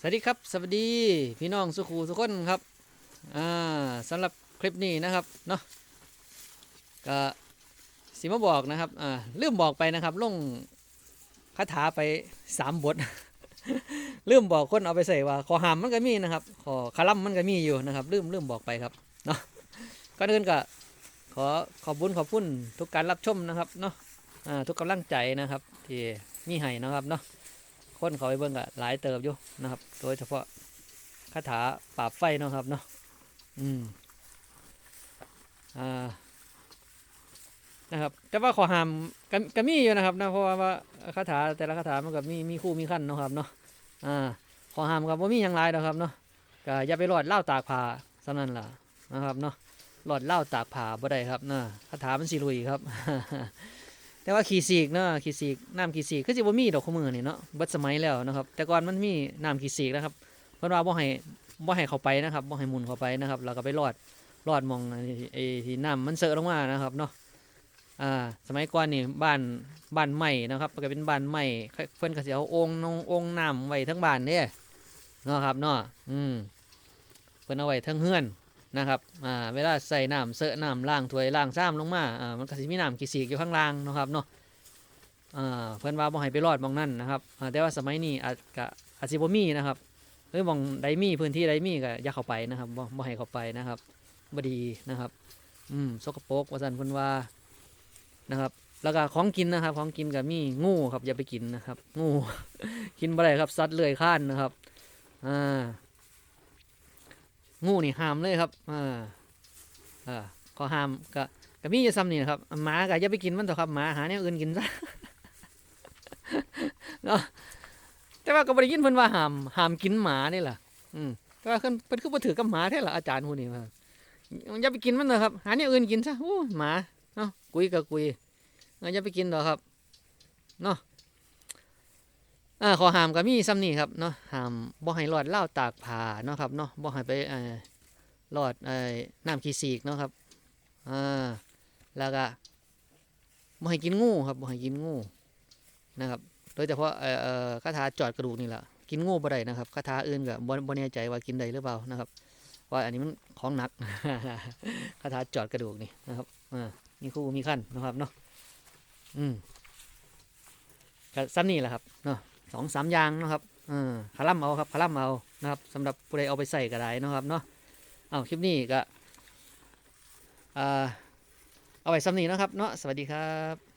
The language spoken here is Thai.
สวัสดีครับ สวัสดีพี่น้องสุขูทุกคนครับอ่าสำหรับคลิปนี้นะครับเนาะก็สิมาบอกนะครับอ่าลืมบอกไปนะครับลงคาถาไปสามบท ลืมบอกคนเอาไปใส่ว่าขอหามมันก็มีนะครับขอคาลัมมันก็มีอยู่นะครับ ลืมลืมบอกไปครับเนาะก่อนอื่นก็ขอขอบคุญขอบคุณทุกการรับชมนะครับเนาะอ่าทุกกำลังใจนะครับที่มีให้นะครับเนาะ คนเขาไปเบิ่งก็หลายเติบอยู่นะครับ โดยเฉพาะคาถาปราบไฟเนาะครับเนาะอืมอ่านะครับ แต่ว่าขอห้ามก็ก็มีอยู่นะครับนะเพราะว่าว่าคาถาแต่ละคาถามันก็มีมีคู่มีขั้นเนาะครับเนาะอ่าขอห้ามกับว่ามีอย่างไรนะครับเนาะก็อย่าไปหลอดเหล่าตากผาสำนั้นล่ะนะครับเนาะหลอดเหล่าตากผ้าบ่ได้ครับนะคาถามันสิลุยครับ แต่ว่าขี่สีกเนาะขี่สีกน้ำขี่สีกคือสิบ่มีดอกขมือนี่เนาะบิดสมัยแล้วนะครับ แต่ก่อนมันมีน้ำขี่สีกนะครับ เพิ่นว่าบ่ให้บ่ให้เขาไปนะครับบ่ให้มุนเขาไปนะครับแล้วก็ไปรอดรอดมองไอ้ไอ้ที่น้ำมันเสอะลงมานะครับเนาะอ่าสมัยก่อนนี่บ้านบ้านใหม่นะครับก็เป็นบ้านใหม่เพิ่นก็สิเอาองค์นงองค์น้ำไว้ทั้งบ้านเด้เนาะครับเนาะอืมเพิ่นเอาไว้ทั้งเฮือน นะครับอ่าเวลาใส่น้ำเสอะน้ำล้างถ้วยล้างซ้ำลงมาอ่ามันก็สิมีน้ำขี้สีกอยู่ข้างล่างนะครับเนาะอ่าเพื่อนว่าบ่ให้ไปรอดมองนั่นนะครับอ่าแต่ว่าสมัยนี้อาจกะอาจสิบ่มีนะครับหรือมองใดมี่พื้นที่ใดมี่ก็อย่าเข้าไปนะครับบ่บ่ให้เข้าไปนะครับบ่ดีนะครับอืมสกปรกว่าซั่นเพิ่นว่านะครับแล้วก็ของกินนะครับ ของกินก็มีงูครับอย่าไปกินนะครับ งู กินบ่ได้ครับสัตว์เลื้อยคลานนะครับ อ่า งูนี่ห้ามเลยครับอ่าอ่าขอห้ามก็ก็มีอยู่ซ้ำนี่นะครับหมาก็อย่าไปกินมันเถอะครับหมาหาแนวอื่นกินซะเนาะแต่ว่าก็บ่ได้ยินเพิ่นว่าห้ามห้ามกินหมานี่ล่ะอืมแต่ว่าเพิ่นเพิ่นคือบ่ถือกับหมาแท้ล่ะอาจารย์ผู้นี้ว่าอย่าไปกินมันเถอะครับ หาแนวอื่นกินซะโอ้หมาเนาะกุยก็กุยอย่าไปกินดอกครับเนาะ อ่าขอห้ามก็มีซ้ำนี่ครับเนาะห้ามบ่ให้รอดเหล้าตากผ้าเนาะครับเนาะบ่ให้ไปเอ่อรอดเอ่อน้ำขี้สีกเนาะครับอ่าแล้วก็บ่ให้กินงูครับบ่ให้กินงูนะครับโดยเฉพาะเอ่อเอ่อคาถาจอดกระดูกนี่แหละกินงูบ่ได้นะครับคาถาอื่นก็บ่บ่แน่ใจว่ากินได้หรือเปล่านะครับว่าอันนี้มันของหนักคาถาจอดกระดูกนี่นะครับอ่ามีคู่มีขั้นนะครับเนาะอืมก็ซ้ำนี่แหละครับเนาะ สองสามอย่างนะครับเออคาร่ำเอาครับคาร่ำเอานะครับสำหรับผู้ใดเอาไปใส่ก็ได้นะครับเนาะเอาคลิปนี้ก็เอาไว้ซ้ำนี้นะครับเนาะสวัสดีครับ